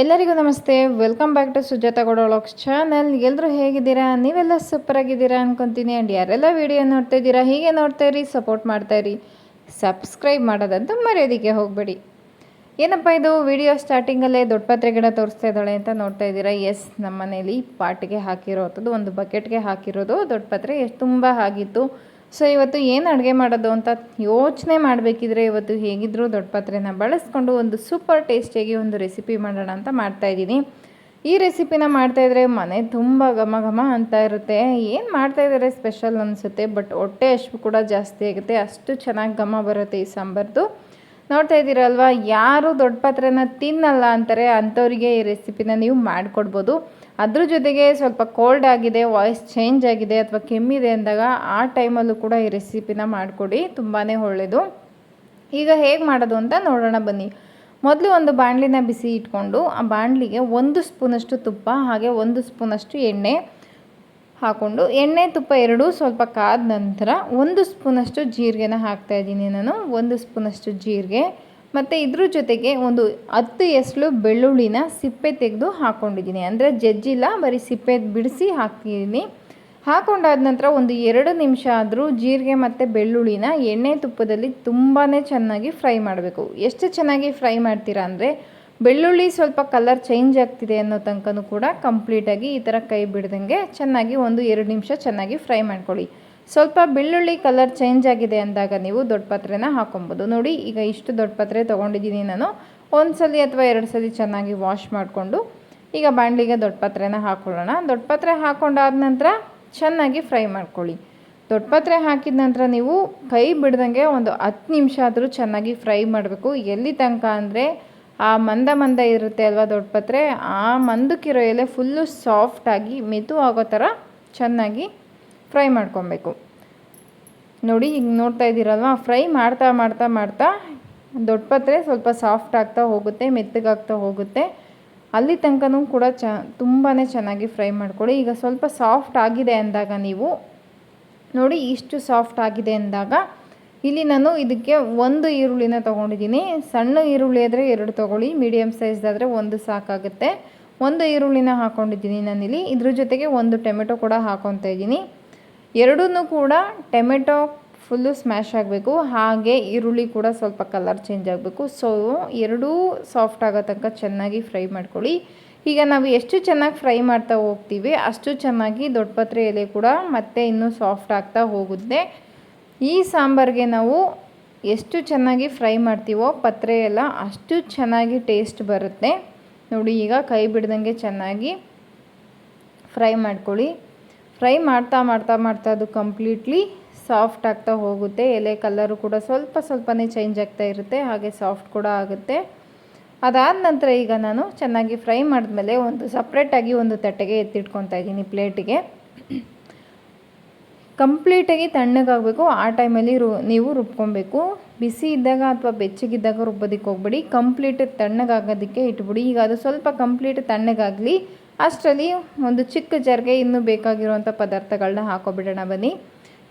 ಎಲ್ಲರಿಗೂ ನಮಸ್ತೆ. Welcome back to Sujatha lux channel ಎಲ್ಲರೂ ಹೇಗಿದ್ದೀರಾ? ನೀವೆಲ್ಲ ಸೂಪರ್ ಆಗಿದ್ದೀರಾ ಅನ್ಕೊಂತೀನಿ. ಆ್ಯಂಡ್ ಯಾರೆಲ್ಲ ವಿಡಿಯೋ ನೋಡ್ತಾ ಇದ್ದೀರಾ, ಹೀಗೆ ನೋಡ್ತಾ ಇರಿ ಸಪೋರ್ಟ್ ಮಾಡ್ತಾ ಇರಿ. ಸಬ್ಸ್ಕ್ರೈಬ್ ಮಾಡೋದಂತ ಮರ್ಯೋದಕ್ಕೆ ಹೋಗಬೇಡಿ. ಏನಪ್ಪ ಇದು? ವಿಡಿಯೋ ಸ್ಟಾರ್ಟಿಂಗಲ್ಲೇ ದೊಡ್ಡ ಪಾತ್ರೆ ಗಿಡ ತೋರಿಸ್ತಾ ಇದ್ದಾಳೆ ಅಂತ ನೋಡ್ತಾ ಇದ್ದೀರಾ? ಎಸ್ ನಮ್ಮ ಮನೇಲಿ ಪಾಟಿಗೆ ಹಾಕಿರೋವಂಥದ್ದು ಒಂದು ಬಕೆಟ್ಗೆ ಹಾಕಿರೋದು ದೊಡ್ಡ ಪಾತ್ರೆ. ಎಷ್ಟು ತುಂಬ ಆಗಿತ್ತು ಸೊ ಇವತ್ತು ಏನು ಅಡುಗೆ ಮಾಡೋದು ಅಂತ ಯೋಚನೆ ಮಾಡಬೇಕಿದ್ರೆ ಇವತ್ತು ಹೇಗಿದ್ದರೂ ದೊಡ್ಡ ಪಾತ್ರೆನ ಬಳಸ್ಕೊಂಡು ಒಂದು ಸೂಪರ್ ಟೇಸ್ಟಿಯಾಗಿ ಒಂದು ರೆಸಿಪಿ ಮಾಡೋಣ ಅಂತ ಮಾಡ್ತಾಯಿದ್ದೀನಿ ಈ ರೆಸಿಪಿನ ಮಾಡ್ತಾಯಿದ್ರೆ ಮನೆ ತುಂಬ ಘಮ ಘಮ ಅಂತ ಇರುತ್ತೆ. ಏನು ಮಾಡ್ತಾಯಿದ್ದಾರೆ ಸ್ಪೆಷಲ್ ಅನಿಸುತ್ತೆ, ಬಟ್ ಹೊಟ್ಟೆ ಅಷ್ಟು ಕೂಡ ಜಾಸ್ತಿ ಆಗುತ್ತೆ. ಅಷ್ಟು ಚೆನ್ನಾಗಿ ಘಮ ಬರುತ್ತೆ ಈ ಸಾಂಬಾರ್ದು. ನೋಡ್ತಾ ಇದ್ದೀರಲ್ವಾ, ಯಾರು ದೊಡ್ಡ ಪಾತ್ರೆನ ತಿನ್ನಲ್ಲ ಅಂತಾರೆ ಅಂಥವ್ರಿಗೆ ಈ ರೆಸಿಪಿನ ನೀವು ಮಾಡಿಕೊಡ್ಬೋದು. ಅದ್ರ ಜೊತೆಗೆ ಸ್ವಲ್ಪ ಕೋಲ್ಡ್ ಆಗಿದೆ ವಾಯ್ಸ್ ಚೇಂಜ್ ಆಗಿದೆ ಅಥವಾ ಕೆಮ್ಮಿದೆ ಅಂದಾಗ ಆ ಟೈಮಲ್ಲೂ ಕೂಡ ಈ ರೆಸಿಪಿನ ಮಾಡಿಕೊಡಿ ತುಂಬಾ ಒಳ್ಳೆಯದು ಈಗ ಹೇಗೆ ಮಾಡೋದು ಅಂತ ನೋಡೋಣ ಬನ್ನಿ. ಮೊದಲು ಒಂದು ಬಾಣಲಿನ ಬಿಸಿ ಇಟ್ಕೊಂಡು ಆ ಬಾಣಲಿಗೆ ಒಂದು ಸ್ಪೂನಷ್ಟು ತುಪ್ಪ, ಹಾಗೆ ಒಂದು ಸ್ಪೂನಷ್ಟು ಎಣ್ಣೆ ಹಾಕ್ಕೊಂಡು ಎಣ್ಣೆ, ತುಪ್ಪ ಎರಡೂ ಸ್ವಲ್ಪ ಕಾದ ನಂತರ ಒಂದು ಸ್ಪೂನಷ್ಟು ಜೀರಿಗೆನ ಹಾಕ್ತಾಯಿದ್ದೀನಿ ನಾನು. ಒಂದು ಸ್ಪೂನಷ್ಟು ಜೀರಿಗೆ. ಮತ್ತು ಇದ್ರ ಜೊತೆಗೆ ಒಂದು ಹತ್ತು ಎಸ್ಲು ಬೆಳ್ಳುಳ್ಳಿನ ಸಿಪ್ಪೆ ತೆಗೆದು ಹಾಕ್ಕೊಂಡಿದ್ದೀನಿ ಅಂದರೆ ಜಜ್ಜಿಲ್ಲ, ಬರೀ ಸಿಪ್ಪೆ ಬಿಡಿಸಿ ಹಾಕಿದ್ದೀನಿ ಹಾಕೊಂಡಾದ ನಂತರ ಒಂದು ಎರಡು ನಿಮಿಷ ಆದರೂ ಜೀರಿಗೆ ಮತ್ತು ಬೆಳ್ಳುಳ್ಳಿನ ಎಣ್ಣೆ ತುಪ್ಪದಲ್ಲಿ ತುಂಬಾ ಚೆನ್ನಾಗಿ ಫ್ರೈ ಮಾಡಬೇಕು. ಎಷ್ಟು ಚೆನ್ನಾಗಿ ಫ್ರೈ ಮಾಡ್ತೀರಾ ಅಂದರೆ ಬೆಳ್ಳುಳ್ಳಿ ಸ್ವಲ್ಪ ಕಲರ್ ಚೇಂಜ್ ಆಗ್ತಿದೆ ಅನ್ನೋ ತನಕನೂ ಕೂಡ ಕಂಪ್ಲೀಟಾಗಿ ಈ ಥರ ಕೈ ಬಿಡ್ದಂಗೆ ಚೆನ್ನಾಗಿ ಒಂದು ಎರಡು ನಿಮಿಷ ಚೆನ್ನಾಗಿ ಫ್ರೈ ಮಾಡ್ಕೊಳ್ಳಿ. ಸ್ವಲ್ಪ ಬೆಳ್ಳುಳ್ಳಿ ಕಲರ್ ಚೇಂಜ್ ಆಗಿದೆ ಅಂದಾಗ ನೀವು ದೊಡ್ಡ ಪಾತ್ರೆನ ಹಾಕೊಬೋದು. ನೋಡಿ, ಈಗ ಇಷ್ಟು ದೊಡ್ಡ ಪಾತ್ರೆ ತೊಗೊಂಡಿದ್ದೀನಿ ನಾನು. ಒಂದು ಸಲ ಅಥವಾ ಎರಡು ಸಲ ಚೆನ್ನಾಗಿ ವಾಶ್ ಮಾಡಿಕೊಂಡು ಈಗ ಬಾಣಲಿಗೆ ದೊಡ್ಡ ಪಾತ್ರೆನ ಹಾಕ್ಕೊಳ್ಳೋಣ ದೊಡ್ಡ ಪಾತ್ರೆ ಹಾಕ್ಕೊಂಡಾದ ನಂತರ ಚೆನ್ನಾಗಿ ಫ್ರೈ ಮಾಡ್ಕೊಳ್ಳಿ. ದೊಡ್ಡ ಪಾತ್ರೆ ಹಾಕಿದ ನಂತರ ನೀವು ಕೈ ಬಿಡ್ದಂಗೆ ಒಂದು ಹತ್ತು ನಿಮಿಷ ಆದರೂ ಚೆನ್ನಾಗಿ ಫ್ರೈ ಮಾಡಬೇಕು. ಎಲ್ಲಿ ತನಕ ಅಂದರೆ ಆ ಮಂದ ಮಂದ ಇರುತ್ತೆ ಅಲ್ವಾ ದೊಡ್ಡ ಪಾತ್ರೆ? ಆ ಮಂದಕ್ಕಿರೋ ಎಲೆ ಫುಲ್ಲು ಸಾಫ್ಟಾಗಿ ಮೆದು ಆಗೋ ಥರ ಚೆನ್ನಾಗಿ ಫ್ರೈ ಮಾಡ್ಕೊಬೇಕು. ನೋಡಿ, ಈಗ ನೋಡ್ತಾ ಇದ್ದೀರಲ್ವ? ಫ್ರೈ ಮಾಡ್ತಾ ಮಾಡ್ತಾ ಮಾಡ್ತಾ ದೊಡ್ಡ ಪಾತ್ರೆ ಸ್ವಲ್ಪ ಸಾಫ್ಟ್ ಆಗ್ತಾ ಹೋಗುತ್ತೆ ಮೆತ್ತಗಾಗ್ತಾ ಹೋಗುತ್ತೆ. ಅಲ್ಲಿ ತನಕನೂ ಕೂಡ ಚ ತುಂಬಾ ಚೆನ್ನಾಗಿ ಫ್ರೈ ಮಾಡ್ಕೊಳ್ಳಿ. ಈಗ ಸ್ವಲ್ಪ ಸಾಫ್ಟ್ ಆಗಿದೆ ಅಂದಾಗ ನೀವು, ನೋಡಿ ಇಷ್ಟು ಸಾಫ್ಟ್ ಆಗಿದೆ ಅಂದಾಗ, ಇಲ್ಲಿ ನಾನು ಇದಕ್ಕೆ ಒಂದು ಈರುಳ್ಳಿನ ತೊಗೊಂಡಿದ್ದೀನಿ. ಸಣ್ಣ ಈರುಳ್ಳಿ ಆದರೆ ಎರಡು ತೊಗೊಳ್ಳಿ ಮೀಡಿಯಮ್ ಸೈಜ್ದಾದರೆ ಒಂದು ಸಾಕಾಗುತ್ತೆ. ಒಂದು ಈರುಳ್ಳಿನ ಹಾಕ್ಕೊಂಡಿದ್ದೀನಿ ನಾನಿಲ್ಲಿ. ಇದ್ರ ಜೊತೆಗೆ ಒಂದು ಟೊಮೆಟೊ ಕೂಡ ಹಾಕೊತಾ ಇದ್ದೀನಿ. ಎರಡೂ ಕೂಡ ಟೊಮೆಟೊ ಫುಲ್ಲು ಸ್ಮ್ಯಾಶ್ ಆಗಬೇಕು. ಹಾಗೆ ಈರುಳ್ಳಿ ಕೂಡ ಸ್ವಲ್ಪ ಕಲರ್ ಚೇಂಜ್ ಆಗಬೇಕು. ಸೊ ಎರಡೂ ಸಾಫ್ಟ್ ಆಗೋ ತನಕ ಚೆನ್ನಾಗಿ ಫ್ರೈ ಮಾಡ್ಕೊಳ್ಳಿ. ಈಗ ನಾವು ಎಷ್ಟು ಚೆನ್ನಾಗಿ ಫ್ರೈ ಮಾಡ್ತಾ ಹೋಗ್ತೀವಿ, ಅಷ್ಟು ಚೆನ್ನಾಗಿ ದೊಡ್ಡಪತ್ರೆ ಎಲೆ ಕೂಡ ಮತ್ತೆ ಇನ್ನೂ ಸಾಫ್ಟ್ ಆಗ್ತಾ ಹೋಗುತ್ತೆ. ಈ ಸಾಂಬಾರಿಗೆ ನಾವು ಎಷ್ಟು ಚೆನ್ನಾಗಿ ಫ್ರೈ ಮಾಡ್ತೀವೋ ಪತ್ರೆ ಎಲ್ಲ ಅಷ್ಟು ಚೆನ್ನಾಗಿ ಟೇಸ್ಟ್ ಬರುತ್ತೆ. ನೋಡಿ, ಈಗ ಕೈ ಬಿಡ್ದಂಗೆ ಚೆನ್ನಾಗಿ ಫ್ರೈ ಮಾಡ್ಕೊಳ್ಳಿ. ಫ್ರೈ ಮಾಡ್ತಾ ಮಾಡ್ತಾ ಮಾಡ್ತಾ ಅದು ಕಂಪ್ಲೀಟ್ಲಿ ಸಾಫ್ಟ್ ಆಗ್ತಾ ಹೋಗುತ್ತೆ. ಎಲೆ ಕಲ್ಲರು ಕೂಡ ಸ್ವಲ್ಪ ಸ್ವಲ್ಪನೇ ಚೇಂಜ್ ಆಗ್ತಾ ಇರುತ್ತೆ, ಹಾಗೆ ಸಾಫ್ಟ್ ಕೂಡ ಆಗುತ್ತೆ. ಅದಾದ ನಂತರ ಈಗ ನಾನು ಚೆನ್ನಾಗಿ ಫ್ರೈ ಮಾಡಿದ್ಮೇಲೆ ಒಂದು ಸಪ್ರೇಟಾಗಿ ಒಂದು ತಟ್ಟೆಗೆ ಎತ್ತಿಟ್ಕೊತಾ ಇದ್ದೀನಿ ಪ್ಲೇಟಿಗೆ ಕಂಪ್ಲೀಟಾಗಿ ತಣ್ಣಗಾಗಬೇಕು. ಆ ಟೈಮಲ್ಲಿ ರು, ನೀವು ರುಬ್ಕೊಬೇಕು ಬಿಸಿ ಇದ್ದಾಗ ಅಥವಾ ಬೆಚ್ಚಗಿದ್ದಾಗ ರುಬ್ಬೋದಕ್ಕೆ ಹೋಗ್ಬೇಡಿ. ಕಂಪ್ಲೀಟ್ ತಣ್ಣಗಾಗೋದಕ್ಕೆ ಇಟ್ಬಿಡಿ. ಈಗ ಅದು ಸ್ವಲ್ಪ ಕಂಪ್ಲೀಟ್ ತಣ್ಣಗಾಗಲಿ. ಅಷ್ಟರಲ್ಲಿ ಒಂದು ಚಿಕ್ಕ ಜಾರ್ಗೆ ಇನ್ನೂ ಬೇಕಾಗಿರುವಂಥ ಪದಾರ್ಥಗಳನ್ನ ಹಾಕೋಬಿಡೋಣ ಬನ್ನಿ.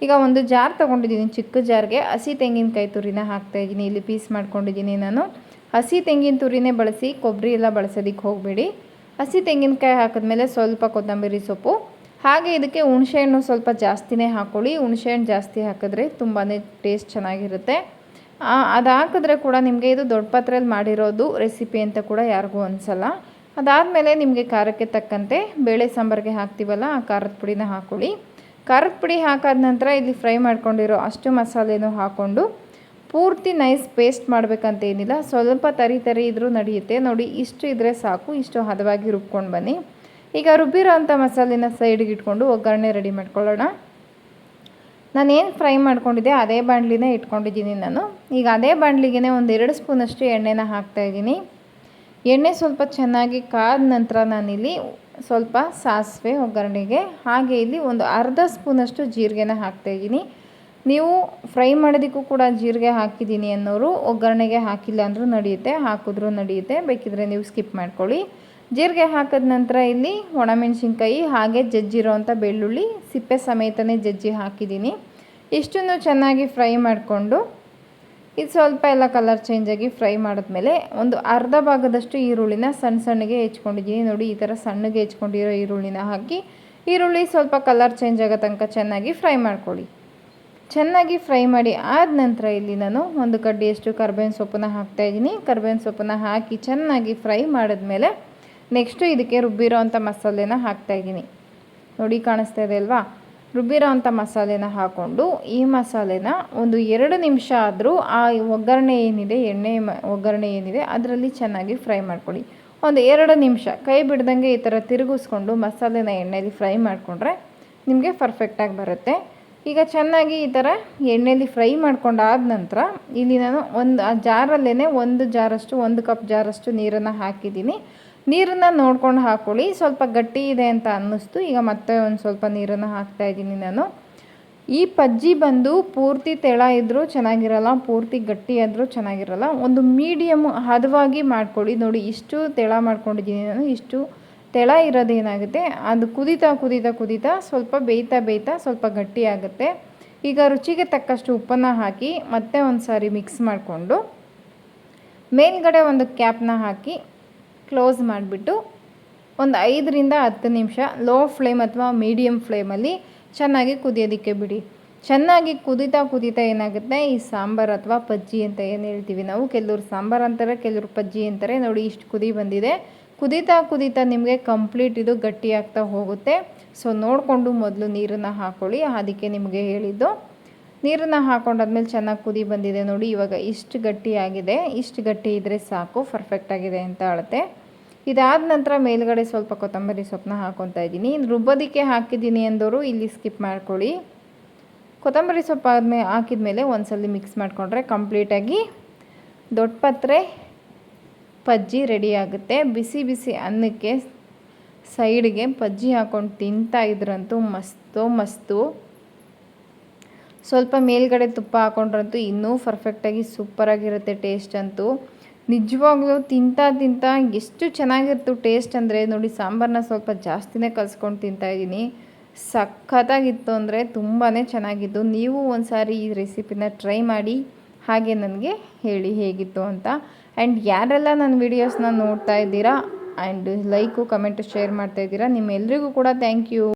ಈಗ ಒಂದು ಜಾರ್ ತೊಗೊಂಡಿದ್ದೀನಿ, ಚಿಕ್ಕ ಜಾರ್ಗೆ. ಹಸಿ ತೆಂಗಿನಕಾಯಿ ತುರಿನ ಹಾಕ್ತಾಯಿದ್ದೀನಿ ಇಲ್ಲಿ ಪೀಸ್ ಮಾಡ್ಕೊಂಡಿದ್ದೀನಿ ನಾನು. ಹಸಿ ತೆಂಗಿನ ತುರಿನೇ ಬಳಸಿ, ಕೊಬ್ಬರಿ ಎಲ್ಲ ಬಳಸೋದಕ್ಕೆ ಹೋಗಬೇಡಿ. ಹಸಿ ತೆಂಗಿನಕಾಯಿ ಹಾಕಿದ್ಮೇಲೆ ಸ್ವಲ್ಪ ಕೊತ್ತಂಬರಿ ಸೊಪ್ಪು. ಹಾಗೆ ಇದಕ್ಕೆ ಹುಣಸೆಹಣ್ಣು ಸ್ವಲ್ಪ ಜಾಸ್ತಿನೇ ಹಾಕ್ಕೊಳ್ಳಿ ಹುಣಸೆಹಣ್ಣು ಜಾಸ್ತಿ ಹಾಕಿದ್ರೆ ತುಂಬಾ ಟೇಸ್ಟ್ ಚೆನ್ನಾಗಿರುತ್ತೆ. ಅದು ಹಾಕಿದ್ರೆ ಕೂಡ ನಿಮಗೆ ಇದು ದೊಡ್ಡ ಪಾತ್ರೆಯಲ್ಲಿ ಮಾಡಿರೋದು ರೆಸಿಪಿ ಅಂತ ಕೂಡ ಯಾರಿಗೂ ಅನಿಸಲ್ಲ. ಅದಾದಮೇಲೆ ನಿಮಗೆ ಖಾರಕ್ಕೆ ತಕ್ಕಂತೆ ಬೇಳೆ ಸಾಂಬಾರಿಗೆ ಹಾಕ್ತೀವಲ್ಲ, ಆ ಖಾರದ ಪುಡಿನ ಹಾಕ್ಕೊಳ್ಳಿ ಖಾರದ ಪುಡಿ ಹಾಕಾದ ನಂತರ ಇಲ್ಲಿ ಫ್ರೈ ಮಾಡ್ಕೊಂಡಿರೋ ಅಷ್ಟು ಮಸಾಲೆನೂ ಹಾಕ್ಕೊಂಡು ಪೂರ್ತಿ ನೈಸ್ ಪೇಸ್ಟ್ ಮಾಡಬೇಕಂತ ಏನಿಲ್ಲ, ಸ್ವಲ್ಪ ತರಿ ತರಿ ಇದ್ದರೂ ನಡೆಯುತ್ತೆ. ನೋಡಿ, ಇಷ್ಟು ಇದ್ದರೆ ಸಾಕು, ಇಷ್ಟು ಹದವಾಗಿ ರುಬ್ಕೊಂಡು ಬನ್ನಿ. ಈಗ ರುಬ್ಬಿರೋ ಅಂಥ ಮಸಾಲೆನ ಸೈಡ್ಗೆ ಇಟ್ಕೊಂಡು ಒಗ್ಗರಣೆ ರೆಡಿ ಮಾಡ್ಕೊಳ್ಳೋಣ. ನಾನೇನು ಫ್ರೈ ಮಾಡ್ಕೊಂಡಿದ್ದೆ, ಅದೇ ಬಾಣಲಿನೇ ಇಟ್ಕೊಂಡಿದ್ದೀನಿ ನಾನು. ಈಗ ಅದೇ ಬಾಣಲಿಗೆ ಒಂದು ಎರಡು ಸ್ಪೂನಷ್ಟು ಎಣ್ಣೆನ ಹಾಕ್ತಾಯಿದ್ದೀನಿ ಎಣ್ಣೆ ಸ್ವಲ್ಪ ಚೆನ್ನಾಗಿ ಕಾದ ನಂತರ ನಾನಿಲ್ಲಿ ಸ್ವಲ್ಪ ಸಾಸಿವೆ ಒಗ್ಗರಣೆಗೆ, ಹಾಗೆ ಇಲ್ಲಿ ಒಂದು ಅರ್ಧ ಸ್ಪೂನಷ್ಟು ಜೀರಿಗೆನ ಹಾಕ್ತಾಯಿದ್ದೀನಿ ನೀವು ಫ್ರೈ ಮಾಡೋದಕ್ಕೂ ಕೂಡ ಜೀರಿಗೆ ಹಾಕಿದ್ದೀನಿ ಅನ್ನೋರು ಒಗ್ಗರಣೆಗೆ ಹಾಕಿಲ್ಲ ಅಂದರೂ ನಡೆಯುತ್ತೆ, ಹಾಕಿದ್ರೂ ನಡೆಯುತ್ತೆ. ಬೇಕಿದ್ರೆ ನೀವು ಸ್ಕಿಪ್ ಮಾಡ್ಕೊಳ್ಳಿ. ಜೀರಿಗೆ ಹಾಕಿದ ನಂತರ ಇಲ್ಲಿ ಒಣಮೆಣಸಿನ್ಕಾಯಿ, ಹಾಗೆ ಜಜ್ಜಿರೋವಂಥ ಬೆಳ್ಳುಳ್ಳಿ, ಸಿಪ್ಪೆ ಸಮೇತನೇ ಜಜ್ಜಿ ಹಾಕಿದ್ದೀನಿ. ಇಷ್ಟನ್ನು ಚೆನ್ನಾಗಿ ಫ್ರೈ ಮಾಡಿಕೊಂಡು ಇದು ಸ್ವಲ್ಪ ಎಲ್ಲ ಕಲರ್ ಚೇಂಜ್ ಆಗಿ ಫ್ರೈ ಮಾಡಿದ್ಮೇಲೆ ಒಂದು ಅರ್ಧ ಭಾಗದಷ್ಟು ಈರುಳ್ಳಿನ ಸಣ್ಣ ಸಣ್ಣಗೆ ಹೆಚ್ಕೊಂಡಿದ್ದೀನಿ. ನೋಡಿ, ಈ ಥರ ಸಣ್ಣಗೆ ಹೆಚ್ಕೊಂಡಿರೋ ಈರುಳ್ಳಿನ ಹಾಕಿ ಈರುಳ್ಳಿ ಸ್ವಲ್ಪ ಕಲರ್ ಚೇಂಜ್ ಆಗೋ ತನಕ ಚೆನ್ನಾಗಿ ಫ್ರೈ ಮಾಡ್ಕೊಳ್ಳಿ. ಚೆನ್ನಾಗಿ ಫ್ರೈ ಮಾಡಿ ಆದ ನಂತರ ಇಲ್ಲಿ ನಾನು ಒಂದು ಕಡ್ಡಿಯಷ್ಟು ಕರ್ಬೇವಿನ ಸೊಪ್ಪನ್ನ ಹಾಕ್ತಾಯಿದ್ದೀನಿ ಕರ್ಬೇವಿನ ಸೊಪ್ಪನ್ನ ಹಾಕಿ ಚೆನ್ನಾಗಿ ಫ್ರೈ ಮಾಡಿದ್ಮೇಲೆ ನೆಕ್ಸ್ಟು ಇದಕ್ಕೆ ರುಬ್ಬಿರೋ ಅಂಥ ಮಸಾಲೆನ ಹಾಕ್ತಾಯಿದ್ದೀನಿ ನೋಡಿ, ಕಾಣಿಸ್ತಾ ಇದೆ ಅಲ್ವಾ? ರುಬ್ಬಿರೋ ಅಂಥ ಮಸಾಲೆನ ಹಾಕ್ಕೊಂಡು ಈ ಮಸಾಲೆನ ಒಂದು ಎರಡು ನಿಮಿಷ ಆದರೂ ಆ ಒಗ್ಗರಣೆ ಏನಿದೆ, ಎಣ್ಣೆ ಒಗ್ಗರಣೆ ಏನಿದೆ ಅದರಲ್ಲಿ ಚೆನ್ನಾಗಿ ಫ್ರೈ ಮಾಡ್ಕೊಳ್ಳಿ. ಒಂದು ಎರಡು ನಿಮಿಷ. ಕೈ ಬಿಡ್ದಂಗೆ ಈ ಥರ ತಿರುಗಿಸ್ಕೊಂಡು ಮಸಾಲೆನ ಎಣ್ಣೆಯಲ್ಲಿ ಫ್ರೈ ಮಾಡಿಕೊಂಡ್ರೆ ನಿಮಗೆ ಪರ್ಫೆಕ್ಟಾಗಿ ಬರುತ್ತೆ. ಈಗ ಚೆನ್ನಾಗಿ ಈ ಥರ ಎಣ್ಣೆಯಲ್ಲಿ ಫ್ರೈ ಮಾಡ್ಕೊಂಡಾದ ನಂತರ ಇಲ್ಲಿ ನಾನು ಒಂದು ಆ ಜಾರಲ್ಲೇ ಒಂದು ಜಾರಷ್ಟು, ಒಂದು ಕಪ್ ಜಾರಷ್ಟು ನೀರನ್ನು ಹಾಕಿದ್ದೀನಿ. ನೀರನ್ನು ನೋಡ್ಕೊಂಡು ಹಾಕ್ಕೊಳ್ಳಿ ಸ್ವಲ್ಪ ಗಟ್ಟಿ ಇದೆ ಅಂತ ಅನ್ನಿಸ್ತು. ಈಗ ಮತ್ತೆ ಒಂದು ಸ್ವಲ್ಪ ನೀರನ್ನು ಹಾಕ್ತಾ ಇದ್ದೀನಿ ನಾನು. ಈ ಪಜ್ಜಿ ಬಂದು ಪೂರ್ತಿ ತೆಳ ಇದ್ದರೂ ಚೆನ್ನಾಗಿರಲ್ಲ, ಪೂರ್ತಿ ಗಟ್ಟಿ ಆದರೂ ಚೆನ್ನಾಗಿರಲ್ಲ. ಒಂದು ಮೀಡಿಯಮ್ ಹದವಾಗಿ ಮಾಡ್ಕೊಳ್ಳಿ. ನೋಡಿ, ಇಷ್ಟು ತೆಳ ಮಾಡ್ಕೊಂಡಿದ್ದೀನಿ ನಾನು. ಇಷ್ಟು ತೆಳ ಇರೋದೇನಾಗುತ್ತೆ ಅದು ಕುದೀತಾ ಕುದೀತಾ ಕುದೀತಾ ಸ್ವಲ್ಪ ಬೇಯ್ತಾ ಬೇಯ್ತಾ ಸ್ವಲ್ಪ ಗಟ್ಟಿ ಆಗುತ್ತೆ. ಈಗ ರುಚಿಗೆ ತಕ್ಕಷ್ಟು ಉಪ್ಪನ್ನು ಹಾಕಿ ಮತ್ತೆ ಒಂದು ಸಾರಿ ಮಿಕ್ಸ್ ಮಾಡಿಕೊಂಡು ಮೇಲ್ಗಡೆ ಒಂದು ಕ್ಯಾಪ್ನ ಹಾಕಿ ಕ್ಲೋಸ್ ಮಾಡಿಬಿಟ್ಟು ಒಂದು ಐದರಿಂದ ಹತ್ತು ನಿಮಿಷ ಲೋ ಫ್ಲೇಮ್ ಅಥವಾ ಮೀಡಿಯಮ್ ಫ್ಲೇಮಲ್ಲಿ ಚೆನ್ನಾಗಿ ಕುದಿಯೋದಕ್ಕೆ ಬಿಡಿ. ಚೆನ್ನಾಗಿ ಕುದೀತಾ ಕುದೀತಾ ಏನಾಗುತ್ತೆ? ಈ ಸಾಂಬಾರು ಅಥವಾ ಪಜ್ಜಿ ಅಂತ ಏನು ಹೇಳ್ತೀವಿ ನಾವು? ಕೆಲವರು ಸಾಂಬಾರು ಅಂತಾರೆ, ಕೆಲವರು ಪಜ್ಜಿ ಅಂತಾರೆ. ನೋಡಿ ಇಷ್ಟು ಕುದಿ ಬಂದಿದೆ. ಕುದೀತಾ ಕುದೀತಾ ನಿಮಗೆ ಕಂಪ್ಲೀಟ್ ಇದು ಗಟ್ಟಿಯಾಗ್ತಾ ಹೋಗುತ್ತೆ. ಸೊ ನೋಡಿಕೊಂಡು ಮೊದಲು ನೀರನ್ನು ಹಾಕ್ಕೊಳ್ಳಿ ಅದಕ್ಕೆ ನಿಮಗೆ ಹೇಳಿದ್ದು ನೀರನ್ನು ಹಾಕೊಂಡಾದ್ಮೇಲೆ ಚೆನ್ನಾಗಿ ಕುದಿ ಬಂದಿದೆ ನೋಡಿ, ಇವಾಗ ಇಷ್ಟು ಗಟ್ಟಿ ಆಗಿದೆ ಇಷ್ಟು ಗಟ್ಟಿ ಇದ್ದರೆ ಸಾಕು ಪರ್ಫೆಕ್ಟಾಗಿದೆ ಅಂತ ಅಳತೆ. ಇದಾದ ನಂತರ ಮೇಲ್ಗಡೆ ಸ್ವಲ್ಪ ಕೊತ್ತಂಬರಿ ಸೊಪ್ಪನ್ನ ಹಾಕೊತಾ ಇದ್ದೀನಿ. ರುಬ್ಬೋದಕ್ಕೆ ಹಾಕಿದ್ದೀನಿ ಅಂದವರು ಇಲ್ಲಿ ಸ್ಕಿಪ್ ಮಾಡ್ಕೊಳ್ಳಿ. ಕೊತ್ತಂಬರಿ ಸೊಪ್ಪು ಆದಮೇಲೆ ಹಾಕಿದ ಮೇಲೆ ಒಂದ್ಸಲ ಮಿಕ್ಸ್ ಮಾಡಿಕೊಂಡ್ರೆ ಕಂಪ್ಲೀಟಾಗಿ ದೊಡ್ಡ ಪತ್ರೆ, ಪಜ್ಜಿ ರೆಡಿ ಆಗುತ್ತೆ. ಬಿಸಿ ಬಿಸಿ ಅನ್ನಕ್ಕೆ ಸೈಡ್ಗೆ ಪಜ್ಜಿ ಹಾಕೊಂಡು ತಿಂತಾ ಇದ್ರಂತೂ ಮಸ್ತು ಮಸ್ತು. ಸ್ವಲ್ಪ ಮೇಲ್ಗಡೆ ತುಪ್ಪ ಹಾಕೊಂಡ್ರಂತೂ ಇನ್ನೂ ಪರ್ಫೆಕ್ಟಾಗಿ ಸೂಪರಾಗಿರುತ್ತೆ ಟೇಸ್ಟ್ ಅಂತೂ. ನಿಜವಾಗ್ಲೂ ತಿಂತಾ ತಿಂತಾ ಎಷ್ಟು ಚೆನ್ನಾಗಿತ್ತು ಟೇಸ್ಟ್ ಅಂದರೆ ನೋಡಿ ಸಾಂಬಾರನ್ನ ಸ್ವಲ್ಪ ಜಾಸ್ತಿನೇ ಕಲಿಸ್ಕೊಂಡು ತಿಂತಾಯಿದ್ದೀನಿ ಸಖತ್ತಾಗಿತ್ತು ಅಂದರೆ ತುಂಬಾ ಚೆನ್ನಾಗಿದ್ದು. ನೀವು ಒಂದು ಸಾರಿ ಈ ರೆಸಿಪಿನ ಟ್ರೈ ಮಾಡಿ ಹಾಗೆ ನನಗೆ ಹೇಳಿ ಹೇಗಿತ್ತು ಅಂತ. ಆ್ಯಂಡ್ ಯಾರೆಲ್ಲ ನನ್ನ ವೀಡಿಯೋಸ್ನ ನೋಡ್ತಾ ಇದ್ದೀರಾ ಆ್ಯಂಡ್ ಲೈಕು ಕಮೆಂಟು ಶೇರ್ ಮಾಡ್ತಾ ಇದ್ದೀರಾ ನಿಮ್ಮೆಲ್ಲರಿಗೂ ಕೂಡ ಥ್ಯಾಂಕ್ ಯು